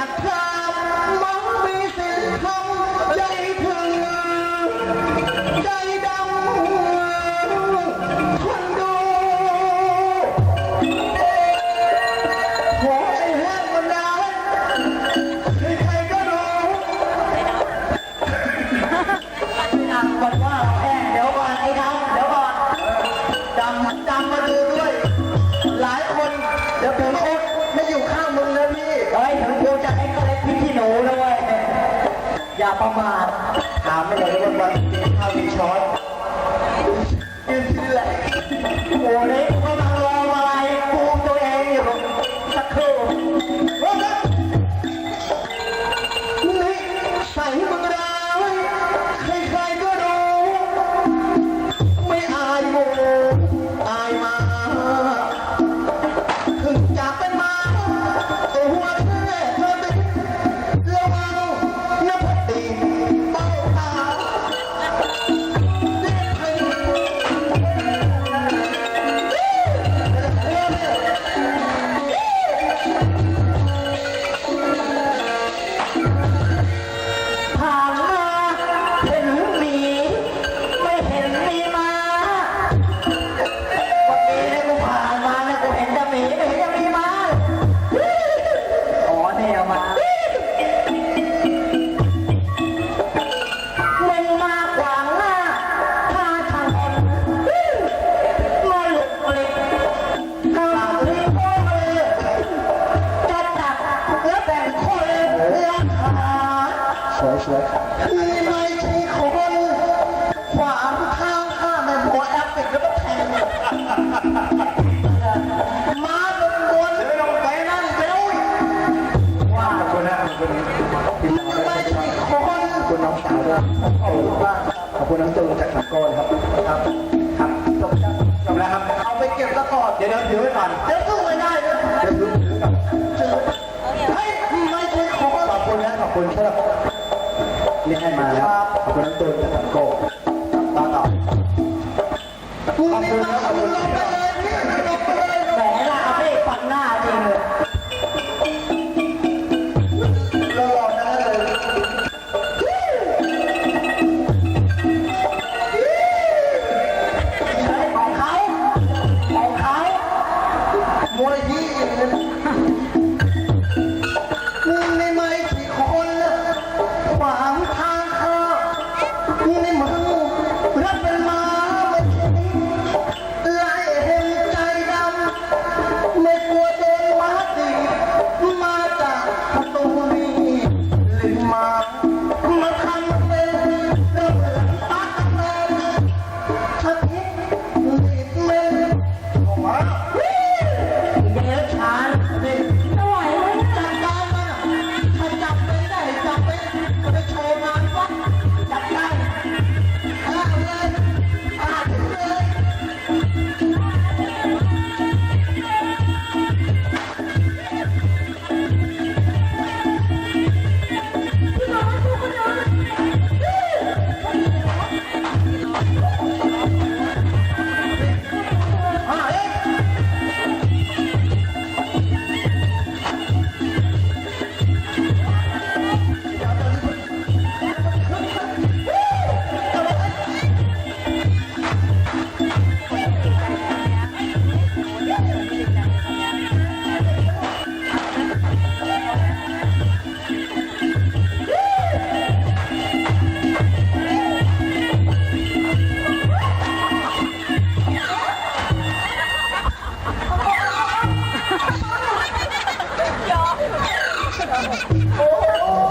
จั ถึงกูจะเอ็กซ์เล็กพี่ขี้หนูด้วยอย่าประมาทถามไม่เลยว่าวันกินข้าวมีช้อน พี่ไม่ใช่คนขวางทางข้าแม่หัวแอปติดแล้วก็แทงมาบนบนไม่ลงไปนั่นเร็วว่าขอบคุณนะขอบคุณพี่สาวไม่ใช่คนขอบคุณน้องสาวด้วยขอบคุณมาขอบคุณน้องจูนจากสังกอนครับครับครับจบแล้วจบแล้วครับเอาไปเก็บตะกอนเดี๋ยวเดี๋ยวถือไว้ก่อนเดี๋ยวสู้ไม่ได้เลยเดี๋ยวถือถือก่อเฮ้ยไม่ใช่คนขอบคุณนะขอบคุณสำหรับ นี่ให้มาแล้วขอบคุณน้ำตูนจากสังโกต่อต่อขอบคุณนะขอบคุณ มาท 哦